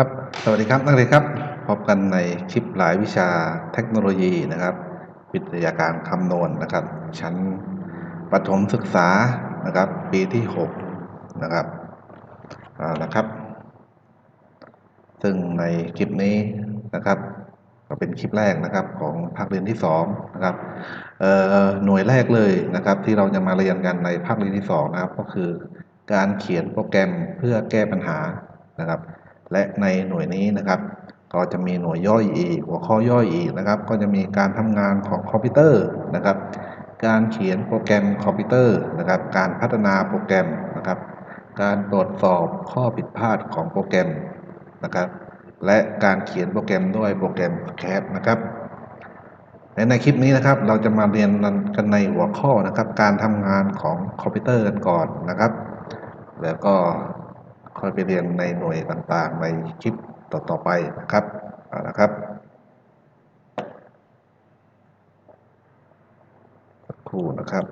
ครับ สวัสดีครับนักเรียนครับ พบกันในคลิปหลายวิชาเทคโนโลยีนะครับ วิทยาการคำนวณนะครับ ชั้นประถมศึกษานะครับ ปีที่ 6 นะครับเอาละครับ ซึ่งในคลิปนี้นะครับ ก็เป็นคลิปแรกนะครับของภาคเรียนที่2นะครับหน่วยแรกเลยนะครับ ที่เราจะมาเรียนกันในภาคเรียนที่2นะครับ ก็คือการเขียนโปรแกรมเพื่อแก้ปัญหานะครับ และในหน่วยนี้นะครับ ก็จะมีหน่วยย่อยอีก หัวข้อย่อยอีกนะครับ ก็จะมีการทำงานของคอมพิวเตอร์นะครับ การเขียนโปรแกรมคอมพิวเตอร์นะครับ การพัฒนาโปรแกรมนะครับ การตรวจสอบข้อผิดพลาดของโปรแกรมนะครับ และการเขียนโปรแกรมด้วยโปรแกรม CAD นะครับและในคลิปนี้นะครับเราจะมาเรียนกันในหัวข้อนะครับ การทำงานของคอมพิวเตอร์กันก่อนนะครับ แล้วก็ ค่อยไปเรียนในหน่วยต่างๆ ในคลิปต่อๆไปนะครับเอาละครับสักครู่นะครับ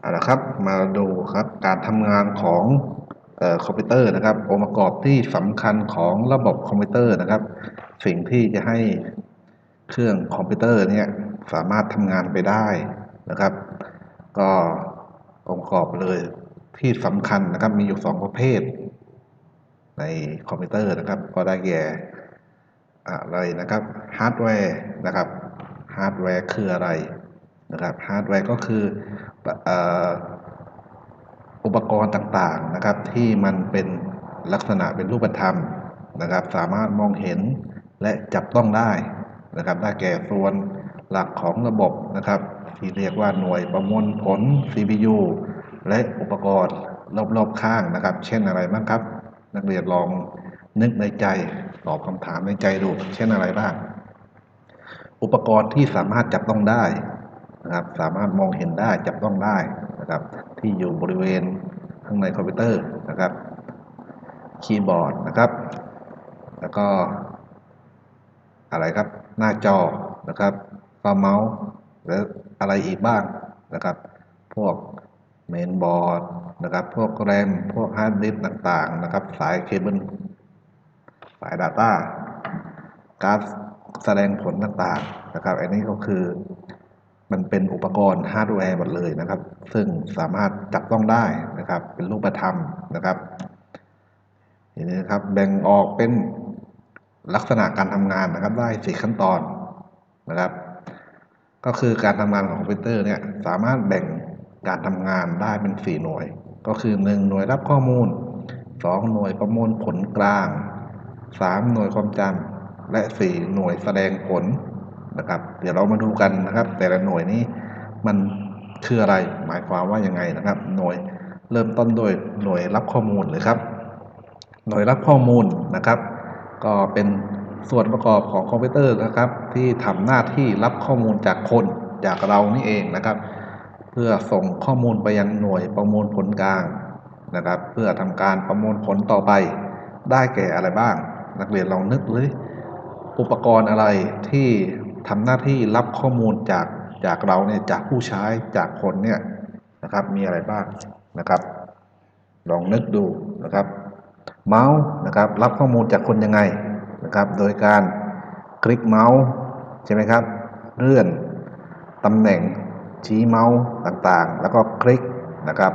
เอาละครับมาดูครับการทำงานของ คอมพิวเตอร์นะครับ องค์ประกอบที่สำคัญของระบบคอมพิวเตอร์นะครับ สิ่งที่จะให้เครื่องคอมพิวเตอร์เนี่ยสามารถทำงานไปได้นะครับ ก็องค์ประกอบเลยที่สำคัญนะครับมีอยู่สองประเภท ในคอมพิวเตอร์นะครับ ก็ได้แก่อะไรนะครับฮาร์ดแวร์นะครับฮาร์ดแวร์คืออะไรนะครับฮาร์ดแวร์ก็คืออ อุปกรณ์ต่างๆนะครับ ที่มันเป็นลักษณะเป็นรูปธรรมนะครับ สามารถมองเห็นและจับต้องได้นะครับได้แก่ส่วนหลักของระบบนะครับ ที่เรียกว่าหน่วยประมวลผล CPU และอุปกรณ์รอบๆข้างนะครับ เช่นอะไรบ้างครับ นักเรียนลองนึกในใจตอบคำถามในใจดู เช่นอะไรบ้าง อุปกรณ์ที่สามารถจับต้องได้นะครับ สามารถมองเห็นได้จับต้องได้นะครับ ที่อยู่บริเวณข้างในคอมพิวเตอร์นะครับ คีย์บอร์ดนะครับ แล้วก็ อะไรครับ หน้าจอนะครับก็เมาส์หรืออะไรอีกบ้างนะครับ พวกเมนบอร์ดนะครับ พวกแรม พวกฮาร์ดดิสต่างๆนะครับ สายเคเบิล สาย Data การแสดงผลต่างๆนะครับ อันนี้ก็คือ มันเป็นอุปกรณ์ฮาร์ดแวร์หมดเลยนะครับ ซึ่งสามารถจับต้องได้นะครับ เป็นรูปธรรมนะครับทีนี้นะครับ แบ่งออกเป็นลักษณะการทำงานนะครับ ได้สี่ขั้นตอนนะครับ ก็คือการทำงานของคอมพิวเตอร์เนี่ยสามารถแบ่งการทำงานได้เป็นสี่หน่วย ก็คือหนึ่งหน่วยรับข้อมูลสองหน่วยประมวลผลกลางสามหน่วยความจำและสี่หน่วยแสดงผล นะครับ เดี๋ยวเรามาดูกันนะครับ แต่ละหน่วยนี้มันคืออะไรหมายความว่ายังไงนะครับ หน่วยเริ่มต้นโดยหน่วยรับข้อมูลเลยครับ หน่วยรับข้อมูลนะครับ ก็เป็นส่วนประกอบของคอมพิวเตอร์นะครับ ที่ทำหน้าที่รับข้อมูลจากคนจากเรานี่เองนะครับ เพื่อส่งข้อมูลไปยังหน่วยประมวลผลกลางนะครับ เพื่อทำการประมวลผลต่อไป ได้แก่อะไรบ้าง นักเรียนลองนึกเลยอุปกรณ์อะไรที่ ทำหน้าที่รับข้อมูลจากจากเราเนี่ยจากผู้ใช้จากคนเนี่ยนะครับ มีอะไรบ้างนะครับ ลองนึกดูนะครับ เมาส์นะครับ รับข้อมูลจากคนยังไงนะครับ โดยการคลิกเมาส์ใช่ไหมครับ เลื่อนตำแหน่งชี้เมาส์ต่างๆ แล้วก็คลิกนะครับ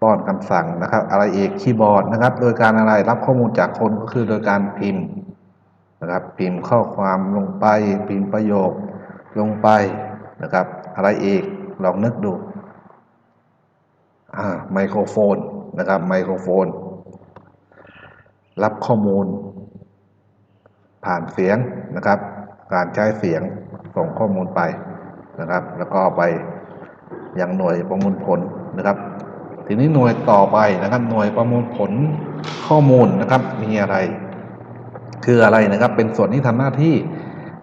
ป้อนคำสั่งนะครับ อะไรอีกคีย์บอร์ดนะครับ โดยการอะไรรับข้อมูลจากคนก็คือโดยการพิมพ์ นะครับ พิมพ์ข้อความลงไปพิมพ์ประโยคลงไปนะครับ อะไรอีกลองนึกดูอ่าไมโครโฟนนะครับไมโครโฟน รับข้อมูล ผ่านเสียงนะครับ การใช้เสียงส่งข้อมูลไปนะครับ แล้วก็ไปยังหน่วยประมวลผลนะครับ ทีนี้หน่วยต่อไปนะครับ หน่วยประมวลผลข้อมูลนะครับ มีอะไร คืออะไรนะครับเป็นส่วนที่ทำหน้าที่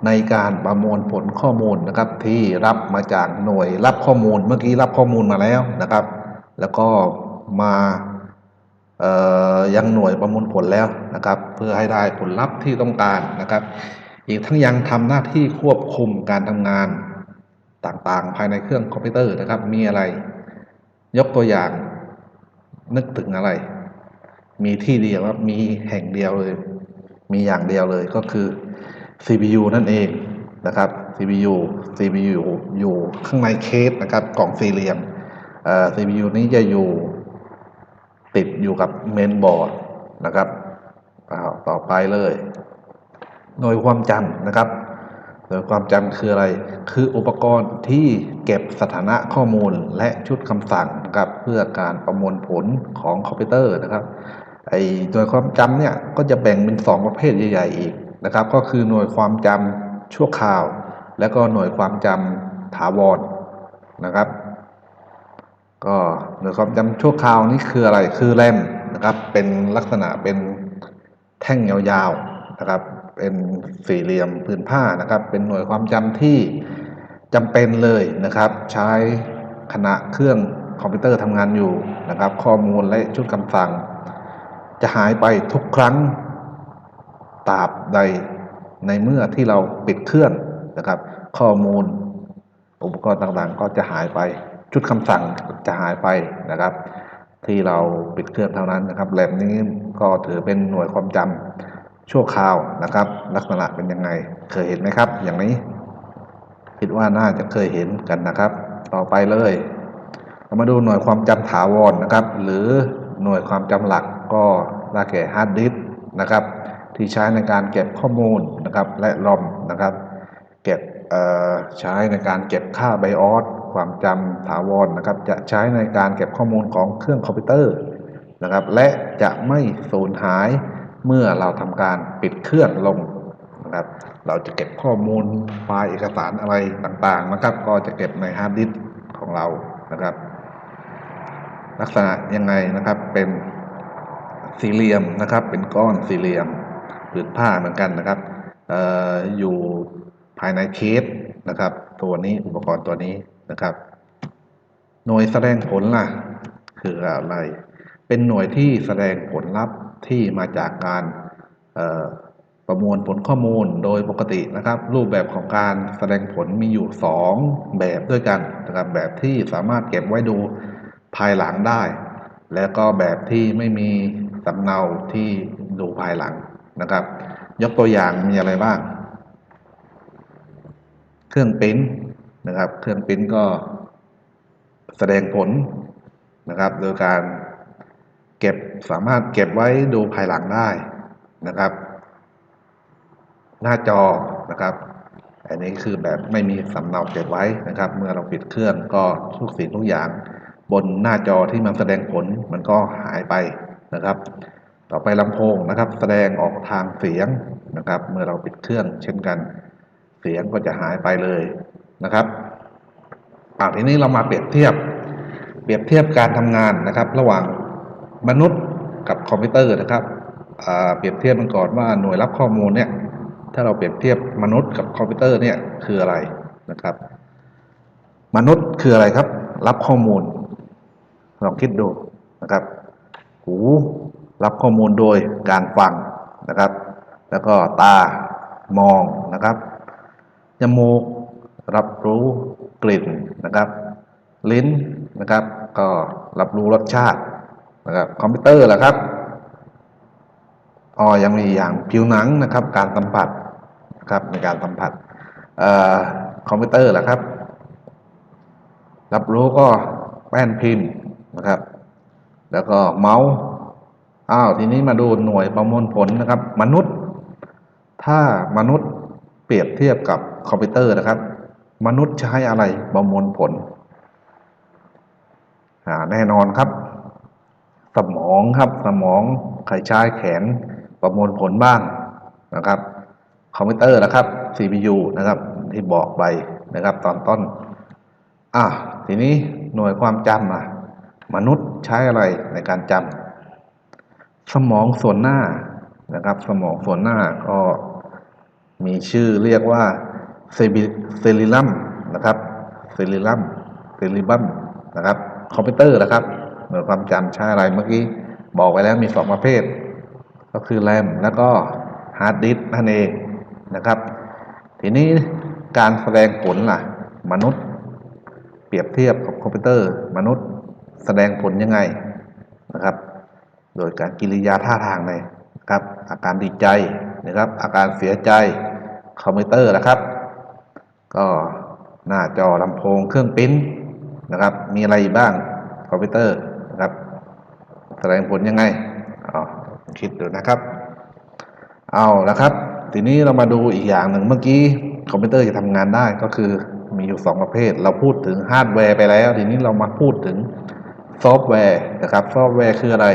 ในการประมวลผลข้อมูลนะครับ ที่รับมาจากหน่วยรับข้อมูลเมื่อกี้รับข้อมูลมาแล้วนะครับ แล้วก็มาเอ่อยังหน่วยประมวลผลแล้วนะครับ เพื่อให้ได้ผลลัพธ์ที่ต้องการนะครับ อีกทั้งยังทำหน้าที่ควบคุมการทำงานต่างๆ ภายในเครื่องคอมพิวเตอร์นะครับ มีอะไร ยกตัวอย่างนึกถึงอะไร มีที่เดียวครับมีแห่งเดียวเลย มีอย่างเดียวเลยก็คือ CPU นั่นเองนะครับ CPU CPU อยู่ข้างในเคสนะครับกล่องสี่เหลี่ยม CPU นี้จะอยู่ติดอยู่กับเมนบอร์ดนะครับต่อไปเลยหน่วยความจำนะครับหน่วยความจำคืออะไร คืออุปกรณ์ที่เก็บสถานะข้อมูลและชุดคำสั่งนะครับเพื่อการประมวลผลของคอมพิวเตอร์นะครับ ไอหน่วยความจำเนี่ยก็จะแบ่งเป็นสองประเภทใหญ่ ๆ อีกนะครับ ก็คือหน่วยความจำชั่วคราว และก็หน่วยความจำถาวรนะครับ ก็หน่วยความจำชั่วคราวนี่คืออะไรคือแรมนะครับ เป็นลักษณะเป็นแท่งยาวๆนะครับ เป็นสี่เหลี่ยมผืนผ้านะครับ เป็นหน่วยความจำที่จำเป็นเลยนะครับ ใช้ขณะเครื่องคอมพิวเตอร์ทำงานอยู่นะครับ ข้อมูลและชุดคำสั่ง จะหายไปทุกครั้งตราบใดในเมื่อที่เราปิดเครื่องนะครับ ข้อมูล อุปกรณ์ต่างๆ ก็จะหายไป ชุดคำสั่งจะหายไปนะครับ ที่เราปิดเครื่องเท่านั้นนะครับแลบนี้ก็ถือเป็นหน่วยความจำชั่วคราวนะครับ ลักษณะเป็นยังไงเคยเห็นไหมครับ อย่างนี้ คิดว่าน่าจะเคยเห็นกันนะครับ ต่อไปเลย เรามาดูหน่วยความจำถาวรนะครับ หรือหน่วยความจำหลัก ก็ได้แก่ฮาร์ดดิสนะครับที่ใช้ในการเก็บข้อมูลนะครับและรอมนะครับเก็บใช้ในการเก็บค่าไบออสความจำถาวรนะครับ จะใช้ในการเก็บข้อมูลของเครื่องคอมพิวเตอร์นะครับ และจะไม่สูญหายเมื่อเราทำการปิดเครื่องลงนะครับ เราจะเก็บข้อมูลไฟล์เอกสารอะไรต่างๆนะครับ ก็จะเก็บในฮาร์ดดิสก์ของเรานะครับ ลักษณะยังไงนะครับเป็น สี่เหลี่ยมนะครับ เป็นก้อนสี่เหลี่ยมผืนผ้าเหมือนกันนะครับอออยู่ภายในเคสนะครับ ตัวนี้อุปกรณ์ตัวนี้นะครับ หน่วยแสดงผลล่ะ คืออะไร เป็นหน่วยที่แสดงผลลัพธ์ที่มาจากการประมวลผลข้อมูลโดยปกตินะครับ รูปแบบของการแสดงผลมีอยู่ 2 แบบด้วยกันนะครับ แบบที่สามารถเก็บไว้ดูภายหลังได้ แล้วก็แบบที่ไม่มี สำเนาที่ดูภายหลังนะครับ ยกตัวอย่างมีอะไรบ้าง เครื่องปิ้นนะครับ เครื่องปิ้นก็แสดงผลนะครับ โดยการเก็บสามารถเก็บไว้ดูภายหลังได้นะครับ หน้าจอนะครับอันนี้คือแบบไม่มีสำเนาเก็บไว้นะครับ เมื่อเราปิดเครื่องก็ทุกสิ่งทุกอย่าง บนหน้าจอที่มันแสดงผลมันก็หายไป นะครับ ต่อไปลำโพงนะครับ แสดงออกทางเสียงนะครับ เมื่อเราปิดเครื่องเช่นกัน เสียงก็จะหายไปเลยนะครับอ่าทีนี้เรามาเปรียบเทียบ เปรียบเทียบการทำงานนะครับ ระหว่างมนุษย์กับคอมพิวเตอร์นะครับอ่าเปรียบเทียบกันก่อนว่าหน่วยรับข้อมูลเนี่ย ถ้าเราเปรียบเทียบมนุษย์กับคอมพิวเตอร์เนี่ยคืออะไรนะครับ มนุษย์คืออะไรครับ รับข้อมูลลองคิดดูนะครับ หูรับข้อมูลโดยการฟังนะครับ แล้วก็ตามองนะครับ จมูกรับรู้กลิ่นนะครับ ลิ้นนะครับ ก็รับรู้รสชาตินะครับ คอมพิวเตอร์ละครับอ๋อยังมีอย่างผิวหนังนะครับ การสัมผัสนะครับในการสัมผัสอคอมพิวเตอร์ละครับ รับรู้ก็แป้นพิมพ์นะครับ แล้วก็เมาส์อ้าวทีนี้มาดูหน่วยประมวลผลนะครับ มนุษย์ ถ้ามนุษย์เปรียบเทียบกับคอมพิวเตอร์นะครับ มนุษย์ใช้อะไรประมวลผลแน่นอนครับ สมองครับสมองใครใช้แขนประมวลผลบ้างนะครับ คอมพิวเตอร์นะครับ CPU นะครับ ที่บอกไปนะครับ ตอนต้น อะทีนี้หน่วยความจำอะ มนุษย์ใช้อะไรในการจำสมองส่วนหน้านะครับ สมองส่วนหน้าก็มีชื่อเรียกว่าเซบิเซริลัมนะครับเซริลัมเซริบัมนะครับ คอมพิวเตอร์นะครับหน่วยความจำใช้อะไรเมื่อกี้บอกไว้แล้วมีสองประเภท ก็คือแรมแล้วก็ฮาร์ดดิสก์นั่นเองนะครับ ทีนี้การแสดงผลล่ะ มนุษย์ เปรียบเทียบกับคอมพิวเตอร์ มนุษย์ แสดงผลยังไงนะครับ โดยการกิริยาท่าทางในนะครับ อาการดีใจนะครับ อาการเสียใจคอมพิวเตอร์นะครับ ก็หน้าจอลำโพงเครื่องปิ้นนะครับ มีอะไรบ้างคอมพิวเตอร์นะครับ แสดงผลยังไงเอคิดดูนะครับ เอาละครับ ทีนี้เรามาดูอีกอย่างหนึ่งเมื่อกี้คอมพิวเตอร์จะทำงานได้ก็คือมีอยู่สองประเภท เราพูดถึงฮาร์ดแวร์ไปแล้ว ทีนี้เรามาพูดถึง ซอฟต์แวร์นะครับซอฟต์แวร์คืออะไร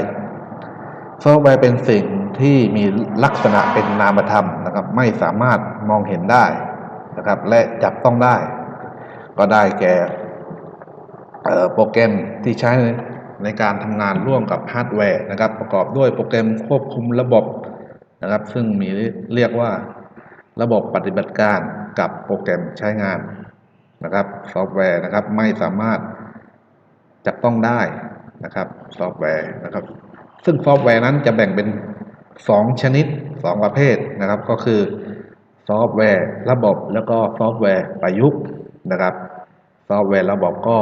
ซอฟต์แวร์เป็นสิ่งที่มีลักษณะเป็นนามธรรมนะครับ ไม่สามารถมองเห็นได้นะครับ และจับต้องได้ ก็ได้แก่โปรแกรมที่ใช้ในการทำงานร่วมกับฮาร์ดแวร์นะครับ ประกอบด้วยโปรแกรมควบคุมระบบนะครับ ซึ่งมีเรียกว่าระบบปฏิบัติการกับโปรแกรมใช้งานนะครับ ซอฟต์แวร์นะครับไม่สามารถ จับต้องได้นะครับซอฟต์แวร์นะครับ ซึ่งซอฟต์แวร์นั้นจะแบ่งเป็น 2 ชนิด 2 ประเภทนะครับ ก็คือซอฟต์แวร์ระบบแล้วก็ซอฟต์แวร์ประยุกต์นะครับ ซอฟต์แวร์ระบบก็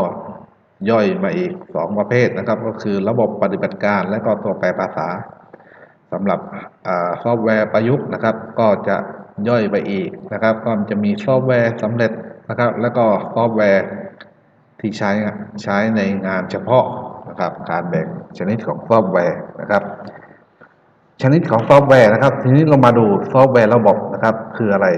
ย่อยมาอีก 2 ประเภทนะครับ ก็คือระบบปฏิบัติการและก็ตัวแปลภาษาสำหรับซอฟต์แวร์ประยุกต์นะครับ ก็จะย่อยไปอีกนะครับ ก็จะมีซอฟต์แวร์สำเร็จนะครับ แล้วก็ซอฟต์แวร์ ที่ใช้ใช้ในงานเฉพาะนะครับการแบ่งชนิดของซอฟต์แวร์นะครับ ชนิดของซอฟต์แวร์นะครับ ทีนี้เรามาดูซอฟต์แวร์ระบบนะครับ คืออะไร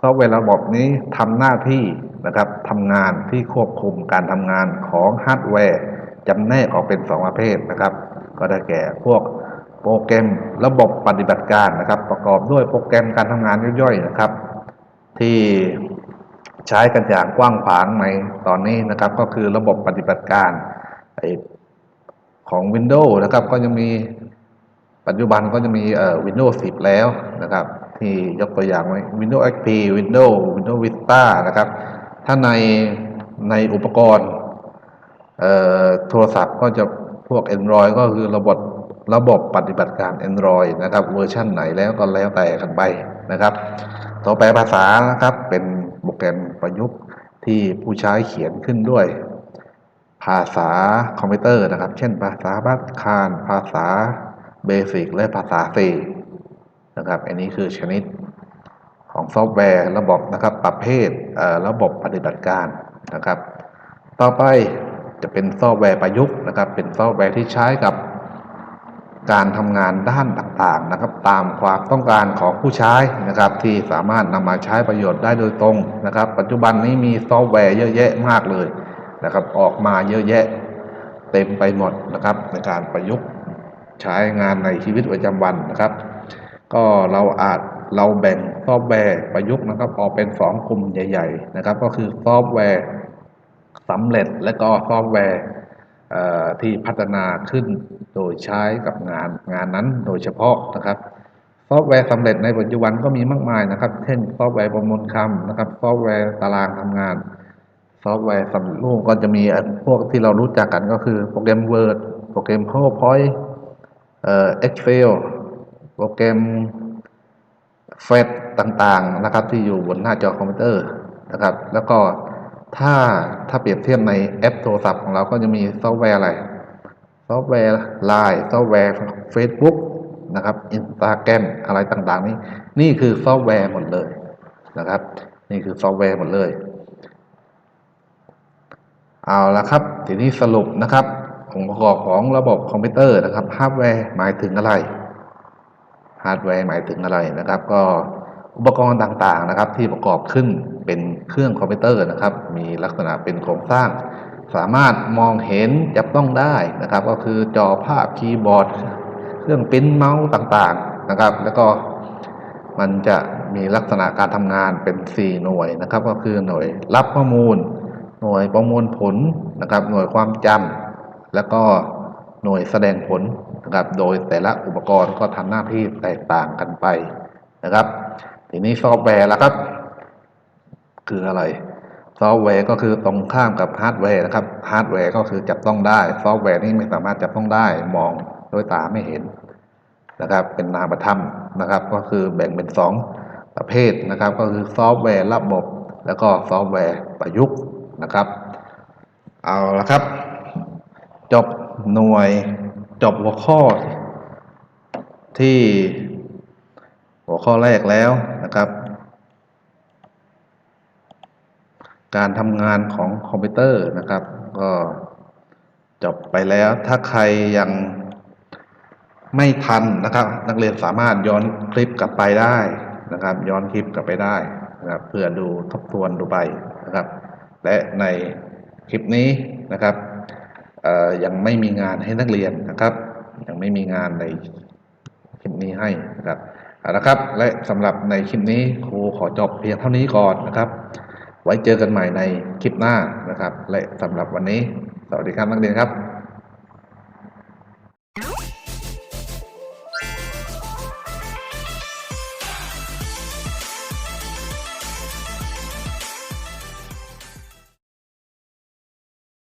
ซอฟต์แวร์ระบบนี้ทำหน้าที่นะครับทำงานที่ควบคุมการทำงานของฮาร์ดแวร์จำแนกออกเป็น 2 ประเภทนะครับ ก็ได้แก่พวกโปรแกรมระบบปฏิบัติการนะครับ ประกอบด้วยโปรแกรมการทำงานย่อยๆนะครับ ที่ ใช้กันอย่างกว้างขวางในตอนนี้นะครับ ก็คือระบบปฏิบัติการของ Windows นะครับ ก็จะมีปัจจุบันก็จะมีเอ่อ Windows 10 แล้วนะครับ ที่ยกตัวอย่างไว้ Windows XP Windows Windows Vista นะครับ ถ้าในในอุปกรณ์เอ่อโทรศัพท์ก็จะพวก Android ก็คือระบบระบบปฏิบัติการ Android นะครับ เวอร์ชันไหนแล้วก็แล้วแต่กันไปนะครับ ต่อไปภาษานะครับเป็น โปรแกรมประยุกต์ที่ผู้ใช้เขียนขึ้นด้วย ภาษาคอมพิวเตอร์นะครับ เช่น ภาษาบัตคาน ภาษาเบสิกและภาษา C นะครับ อันนี้คือชนิดของซอฟต์แวร์ระบบนะครับ ประเภทเระบบปฏิบัติการนะครับ ต่อไปจะเป็นซอฟต์แวร์ประยุกต์นะครับ เป็นซอฟต์แวร์ที่ใช้กับ การทำงานด้านต่างๆนะครับ ตามความต้องการของผู้ใช้นะครับ ที่สามารถนำมาใช้ประโยชน์ได้โดยตรงนะครับ ปัจจุบันนี้มีซอฟต์แวร์เยอะแยะมากเลยนะครับ ออกมาเยอะแยะเต็มไปหมดนะครับ ในการประยุกต์ใช้งานในชีวิตประจำวันนะครับ ก็เราอาจเราแบ่งซอฟต์แวร์ประยุกต์นะครับ ออกเป็นสองกลุ่มใหญ่ ๆ นะครับ ก็คือซอฟต์แวร์สำเร็จและก็ซอฟต์แวร์ ที่พัฒนาขึ้นโดยใช้กับงานงานนั้นโดยเฉพาะนะครับซอฟต์แวร์สำเร็จในปัจจุบันก็มีมากมายนะครับ เช่นซอฟต์แวร์ประมวลคำนะครับ ซอฟต์แวร์ตารางทำงาน ซอฟต์แวร์สำเร็จรูปก็จะมีพวกที่เรารู้จักกันก็คือโปรแกรม Word โปรแกรม PowerPoint เอ่อ Excel โปรแกรมเฟซต่างๆนะครับ ที่อยู่บนหน้าจอคอมพิวเตอร์นะครับ แล้วก็ ถ้าถ้าเปรียบเทียบในแอปโทรศัพท์ของเราก็จะมีซอฟต์แวร์อะไร ซอฟต์แวร์ Line ซอฟต์แวร์ Facebook นะครับ Instagram อะไรต่างๆ นี้นี่คือซอฟต์แวร์หมดเลยนะครับ นี่คือซอฟต์แวร์หมดเลย เอาละครับ ทีนี้สรุปนะครับองค์ประกอบของระบบคอมพิวเตอร์นะครับฮาร์ดแวร์หมายถึงอะไรฮาร์ดแวร์หมายถึงอะไรนะครับ ก็ อุปกรณ์ต่างๆนะครับ ที่ประกอบขึ้นเป็นเครื่องคอมพิวเตอร์นะครับ มีลักษณะเป็นโครงสร้าง สามารถมองเห็นจับต้องได้นะครับ ก็คือจอภาพคีย์บอร์ด เครื่องปิ้นเมาส์ต่างๆนะครับ แล้วก็มันจะมีลักษณะการทำงานเป็น 4 หน่วยนะครับ ก็คือหน่วยรับข้อมูล หน่วยประมวลผลนะครับ หน่วยความจำแล้วก็หน่วยแสดงผลนะครับ โดยแต่ละอุปกรณ์ก็ทำหน้าที่แตกต่างกันไปนะครับ ทีนี้ซอฟต์แวร์แล้วครับ คืออะไร ซอฟต์แวร์ก็คือตรงข้ามกับฮาร์ดแวร์นะครับ ฮาร์ดแวร์ก็คือจับต้องได้ ซอฟต์แวร์นี่ไม่สามารถจับต้องได้ มองด้วยตาไม่เห็นนะครับ เป็นนามธรรมนะครับ ก็คือแบ่งเป็นสองประเภทนะครับ ก็คือซอฟต์แวร์ระบบ แล้วก็ซอฟต์แวร์ประยุกต์นะครับ เอาละครับ จบหน่วยจบหัวข้อที่หัวข้อแรกแล้ว นะครับ การทำงานของคอมพิวเตอร์นะครับ ก็จบไปแล้วถ้าใครยังไม่ทันนะครับ นักเรียนสามารถย้อนคลิปกลับไปได้นะครับ ย้อนคลิปกลับไปได้นะครับ เพื่อดูทบทวนดูไปนะครับ และในคลิปนี้นะครับยังไม่มีงานให้นักเรียนนะครับ ยังไม่มีงานในคลิปนี้ให้นะครับ เอาละครับและสำหรับในคลิปนี้ครูขอจบเพียงเท่านี้ก่อนนะครับ ไว้เจอกันใหม่ในคลิปหน้านะครับ และสำหรับวันนี้ สวัสดีครับนักเรียนครับ